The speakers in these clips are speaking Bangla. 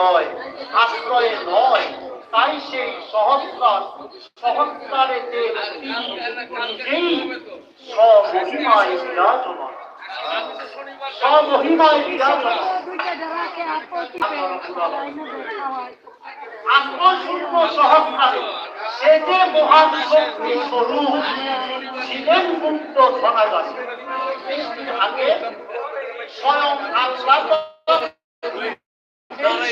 নয়, আশ্রয়ে নয়, তাই সেই সহস্রার সহস্রারে যে নিজেই স্বমহিমায় বিরাজমান। স্বমহিমায় বিরাজমান। আত্মশূন্য সহকারে সে যে মহান শক্তি স্বরূপ ছিলেন মুক্ত ধনাগারে আগে স্বয়ং আল্লাহ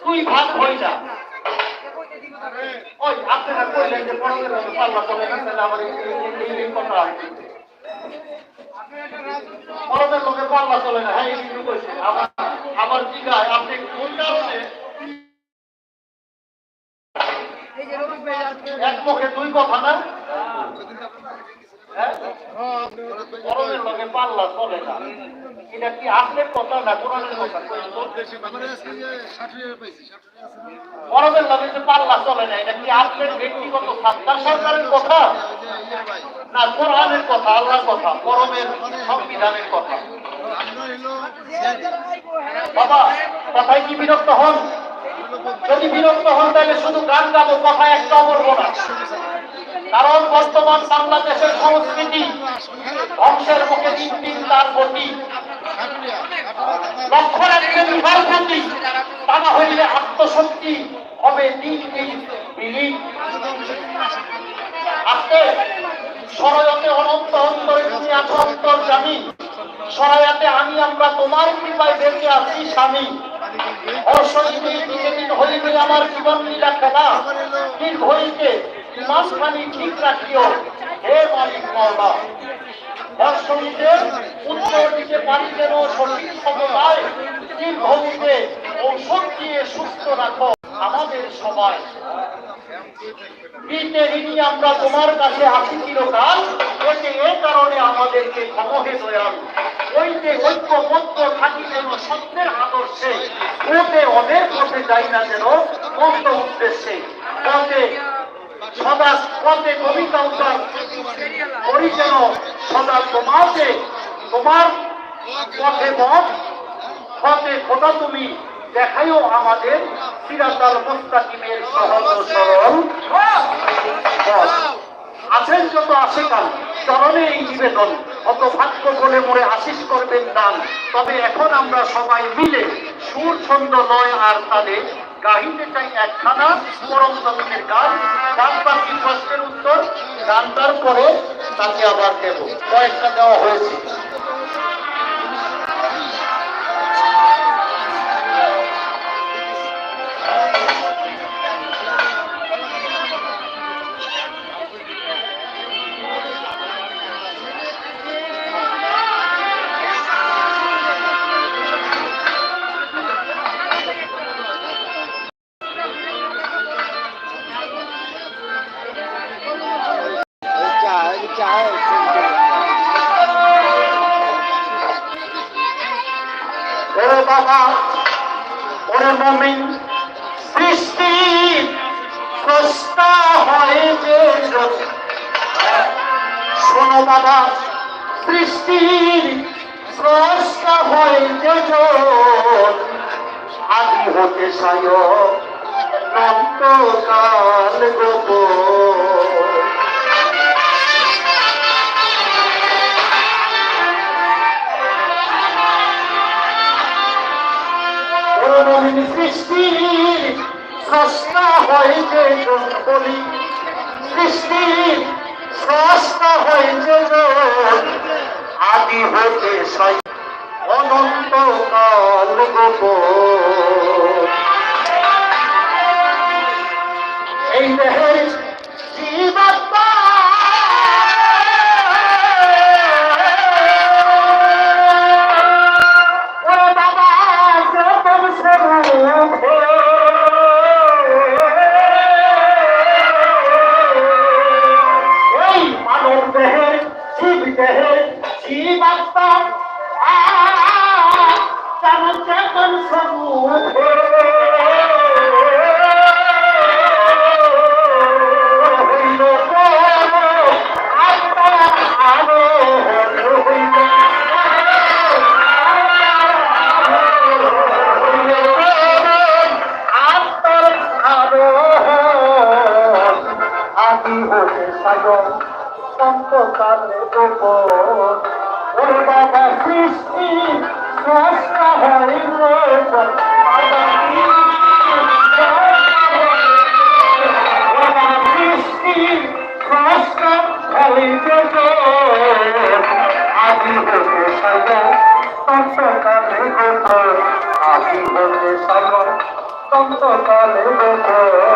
তুই ভাগ হয়ে যা বলতে দিব না। ওই আপনারা কইলেন যে পরমের রঙে পাল্লা চলে না আমার এই কথা। পাল্লা চলে না হ্যাঁ এই কইছে। আমার আমার জিগায় আপনি কোন কারণে? এক মুখে দুই কথা না হ্যাঁ? পাল্লা চলে না। এটা কি কথা না পাল্লা চলে না, এটা কি ব্যক্তিগত সরকারের কথা? না, কোরআনের কথা, আল্লাহর কথা সংবিধানের কথা। বাবা, কথায় কি বিরক্ত হন? যদি বিরক্ত হন, তাহলে শুধু গান গাবো কথা একটা বলব না কারণ বর্তমান বাংলাদেশের সংস্কৃতি ধ্বংসের মুখে দিন দিন তার গতি। লক্ষ্য রাখবেন উভয় গতি তা না হইলে আত্মশক্তি হবে দিন বিলীন আজকে সরয়তে অনন্ত অন্তরে তুমি আছো অন্তর জানি সরায়াতে আমি, আমরা তোমার কৃপায় বেঁচে আছি স্বামী। অসংখ্য দিন হইবে আমার জীবন লীলা খেলা। ঠিক হইতে মাঝখানি ঠিক রাখিও। হে মালিক মাওলা দর্শনীতে উত্তর দিকে পানি যেন সঠিক ঠিক হইতে ঔষধ দিয়ে সুস্থ রাখো আমাদের সবাই। আমরা তোমার কাছে আসি চিরকাল ওইতে এ কারণে আমাদেরকে ক্ষমহে দয়াল। ওইতে ঐক্যবদ্ধ থাকি যেন সত্যের আদর্শে, ওতে অনেক পথে যাই না যেন মন্দ উদ্দেশ্যে। সদা পথে কবিতা উদ্ধার করি যেন সদা তোমাকে, তোমার পথে মত পথে তুমি দেখাইও আমাদের সিরাতাল মুস্তাকিমের সহজ সরল আছেন যত আশেকান চরণে এই নিবেদন। অত ভাগ্য বলে মোরে আশিস করবেন দান। তবে এখন আমরা সবাই মিলে সুর, ছন্দ নয় আর তালে গাহিতে চাই একখানা, পরম জমিনের গান গান বাকি প্রশ্নের উত্তর গানটার পরে তাকে আবার দেব। কয়েকটা দেওয়া হয়েছে। বাবা, ওরে মমিন, সৃষ্টি স্রষ্টা হয় যে। শোনো বাবা সৃষ্টির স্রষ্টা হয় যে। আদি হতে সায় নন্তকাল গোপন বলি সৃষ্টির স্রষ্টা হয়েছে আদি হতে সাই অনন্ত কাল গোপ এই দেহের অন্তকালে গোপন ওর বাবা সৃষ্টি স্রষ্টা হইল সৃষ্টি স্রষ্টা হইল আদি হতে সাগর অন্তকালে গোপন আদি হতে সাগর অন্তকালে যখন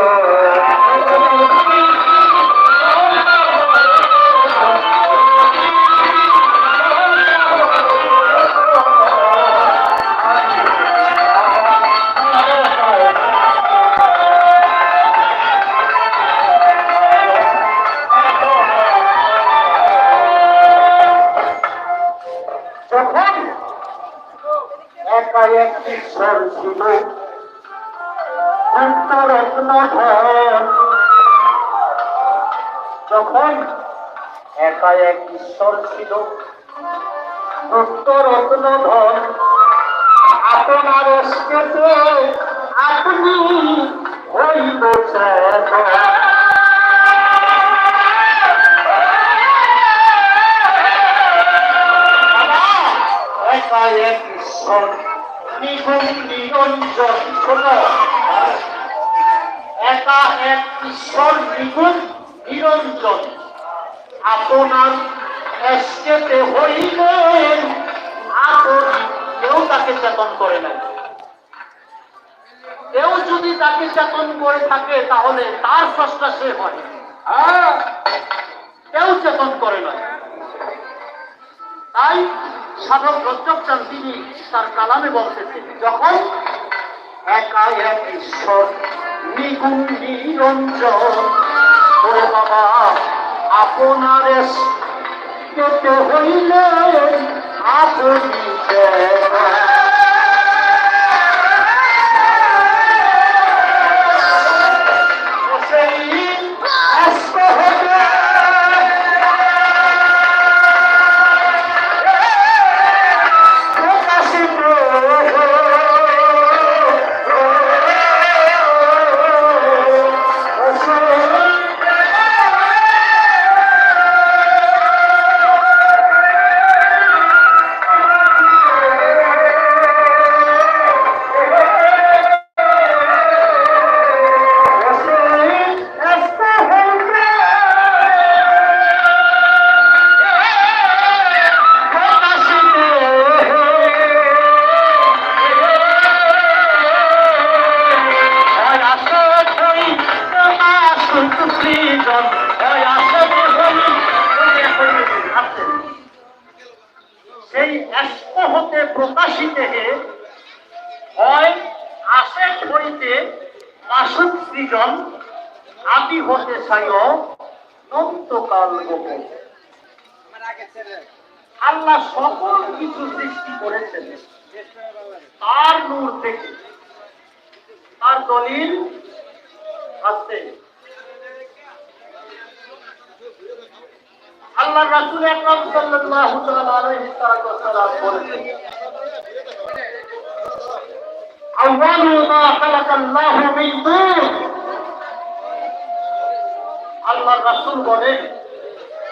একা এক ঈশ্বর ছিল। উত্তরত্ন ধন আপনার আপনি হইব নিরঞ্জন একা এক ঈশ্বর নিগুণ নিরঞ্জন। আপনার এসকেতে হইলেন, আপন কেউ তাকে চেতন করে নাই। কেউ যদি তাকে চেতন করে থাকে, তাহলে তার স্রষ্টা সে হয়। কেউ চেতন করে না তাই সাধক রজ্জক চান তিনি তার কালামে বলতেছেন, যখন একা এক ঈশ্বর নিগুণ নিরঞ্জন বাবা আপনার কেটে হইলে আপনি আল্লাহ সকল কিছু সৃষ্টি করেছেন। তার নূর থেকে তার দলিল আছে। আল্লাহ রাসূল আকরাম সাল্লাল্লাহু বলেছেন, আউয়ালু মা খালাকাল্লাহু মিন নূর। আল্লাহ রাসূল বলেন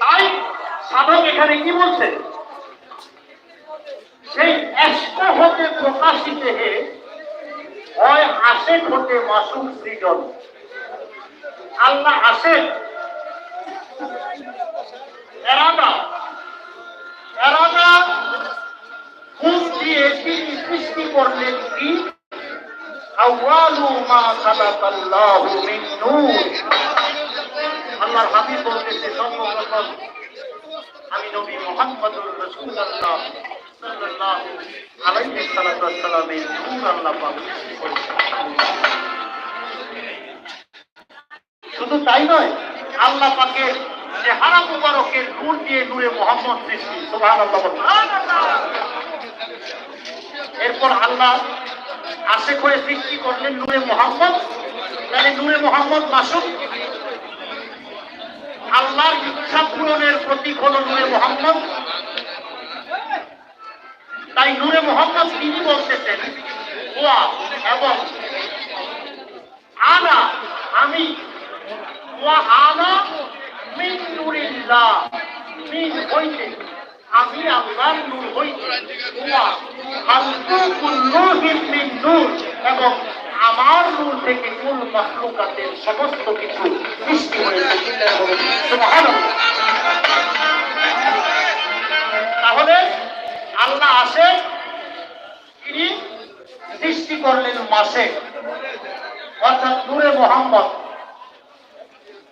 তাই সাধক এখানে কি বলছে? সেই হতে প্রকাশিত হে হয় আশেক হতে মাসুক সৃজন। আল্লাহ আশেক এরাদা এরাদা দিয়ে তিনি সৃষ্টি করলেন কি? আউয়ালু মা খালাকাল্লাহু মিন নূর। আল্লাহর হাবিব বলতেছে আমি নবী শুধু তাই নয়, আল্লাহ পাকের চেহারা মুবারকের নূর দিয়ে নূরে মোহাম্মদ সৃষ্টি এরপর আল্লাহ আশে করে সৃষ্টি করলেন নূরে মোহাম্মদ, তাহলে নূরে মোহাম্মদ মাসুম আল্লাহর ইচ্ছা পূরণের প্রতীক হল নূরে মোহাম্মদ। তাই নূরে মোহাম্মদ তিনি বলতেছেন ওয়া এবং আনা, আমি ওয়া আনা মিন নূরিল্লাহ, মিন হইতে, আমি আল্লাহর নূর হইতে ওয়া খালকুকুল নূরিন মিন নূর এবং আমার নূর থেকে কুল মাখলুকাতের সমস্ত কিছু সৃষ্টি হয়েছে। তাহলে আল্লাহ আসে, তিনি সৃষ্টি করলেন মাসে, অর্থাৎ নূরে মোহাম্মদ।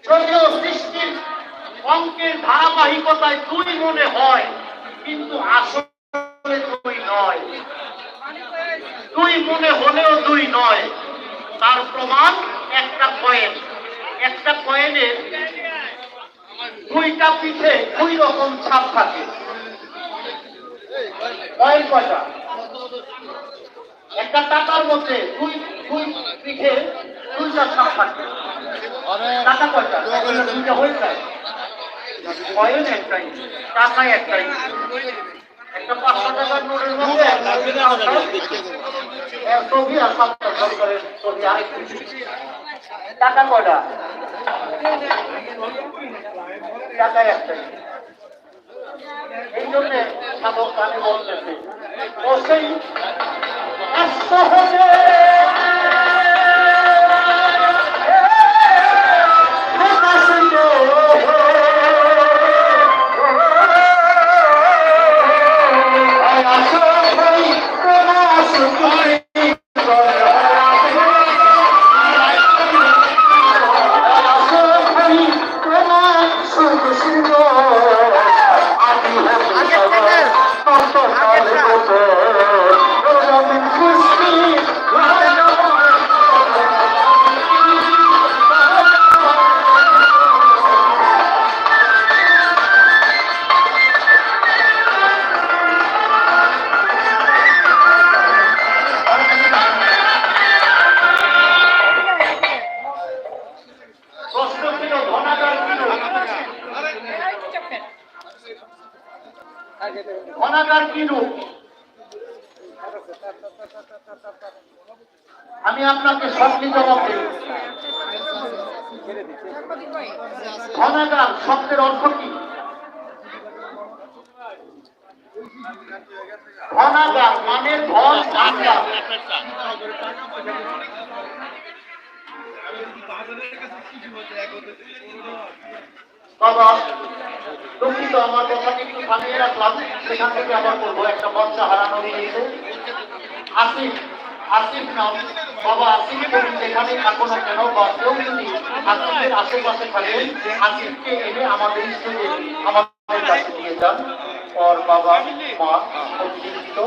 যদিও সৃষ্টির অঙ্কের ধারাবাহিকতায় দুই মনে হয়, কিন্তু আসলে দুই নয়। দুই মনে হলেও দুই নয়। তার প্রমাণ একটা কয়েন। একটা কয়েনের দুইটা পিঠে দুই রকম ছাপ থাকে। কয়েন কয়টা? একটা টাকার মধ্যে দুই দুই পিঠে দুইটা ছাপ থাকে। টাকা কয়টা? দুইটা হয়ে যায়। কয়েন একটাই টাকায় একটাই। একটা পাঁচশো টাকার নোটের মধ্যে ছবি আর সাতটা সরকারের ছবি টাকা একটা টাকায় একটাই এই জন্যে সাধক আমি বলতেছি? ও সেই ঘনাকার কি রূপ আমি আপনাকে সবটি জবাব দিই। ঘনাকার শব্দের অর্থ কি? মানে আকার বাবা, দুঃখিত, আমার কথাটি একটু থামিয়ে রাখলাম। সেখান থেকে আবার করব একটা বাচ্চা হারানো গিয়েছে আসিফ আসিফ নাম। বাবা, আসিফ বলুন, যেখানে থাকো না কেন, বা কেউ যদি আসিফের আশেপাশে থাকেন আসিফকে এনে আমাদের স্টেজে আমাদের কাছে নিয়ে যান। ওর বাবা, মা চিন্তিত